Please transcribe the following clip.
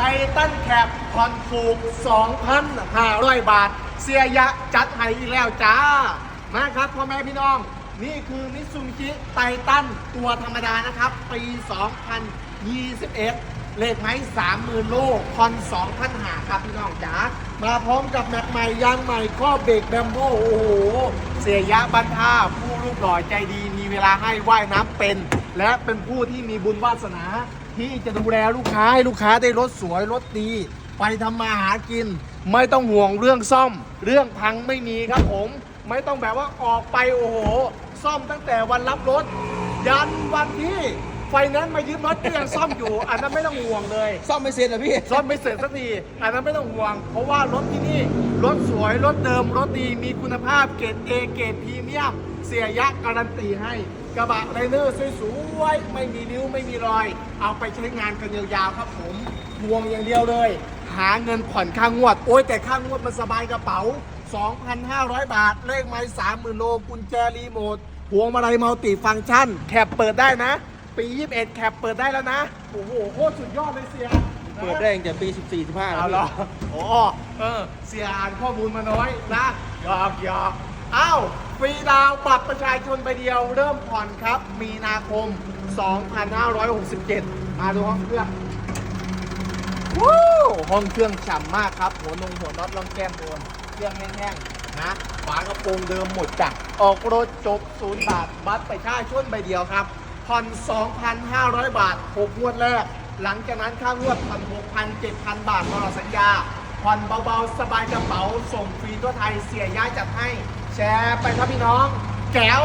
ไททันแคปคอนฟูก2,500 บาท เสียยะจัดให้อีกแล้วจ้า มาครับพ่อแม่พี่น้อง นี่คือมิซูบิชิไททันตัวธรรมดานะครับ ปี 2021 เลขไม้30,000 โลคอน2,000หาครับพี่น้องจ๋า มาพร้อมกับแม็กใหม่ยางใหม่ข้อเบรกแบมโบโอ้โห เสียยะบันท่าผู้รูปหล่อใจดีมีเวลาให้ว่ายน้ำเป็น และเป็นผู้ที่มีบุญวาสนา ที่จะดูแลลูกค้าให้ลูกค้าได้รถสวยรถดี ไปทำมาหากิน ไม่ต้องห่วงเรื่องซ่อม เรื่องพังไม่มีครับผม ไม่ต้องแบบว่าออกไปโอ้โห ซ่อมตั้งแต่วันรับรถ ยันวันที่ไฟแนั้นซ์มายืมรถก็ยังซ่อมอยู่ อันนั้นไม่ต้องห่วงเลย ซ่อมไม่เสร็จเหรอพี่ ซ่อมไม่เสร็จสักทีอันนั้นไม่ต้องห่วง เพราะว่ารถที่นี่ รถสวย รถเดิม รถดี มีคุณภาพ เกรดเอเกรดพรีเมียม เสียยะการันตีให้ กระบะไรเนอร์สวยๆไม่มีนิ้วไม่มีรอย เอาไปใช้งานกันยาวๆครับผมห่วงอย่างเดียวเลย หาเงินผ่อนค่างวด โอ้ยแต่ค่างวดมันสบายกระเป๋า 2,500 บาท เลขไม้30,000โลกุญแจรีโมทพวงมาลัยมัลติฟังก์ชัน แคปเปิดได้นะ ปี 21 แคปเปิดได้แล้วนะ โอ้โหโคตรสุดยอดเลยเสียเปิดได้ตั้งแต่ปี 14 15เอาเหรออ๋อเออเสียอ่านข้อมูลมาน้อยนะหยอกหยอก อ้าวฟรีดาวน์บัตรประชาชนไปเดียวเริ่มผ่อนครับ มีนาคม 2567 มาดูห้องเครื่องวู้ห้องเครื่องฉ่ำมากครับ หัวนงหัวน็อตลองแก้มโดนเครื่องแห้งๆนะฝากระโปรงเดิมหมดจ้ะออกรถจบศูนย์บาท บัตรประชาชนใบเดียวครับผ่อน 2,500 บาท6งวดแรก หลังจากนั้นค่างวดผ่อน6,000 7,000 บาทตลอดสัญญาผ่อนเบาๆ สบายกระเป๋า ส่งฟรีทั่วไทยเสียย้ายจัดให้ แชร์ไปครับพี่น้อง แก้ว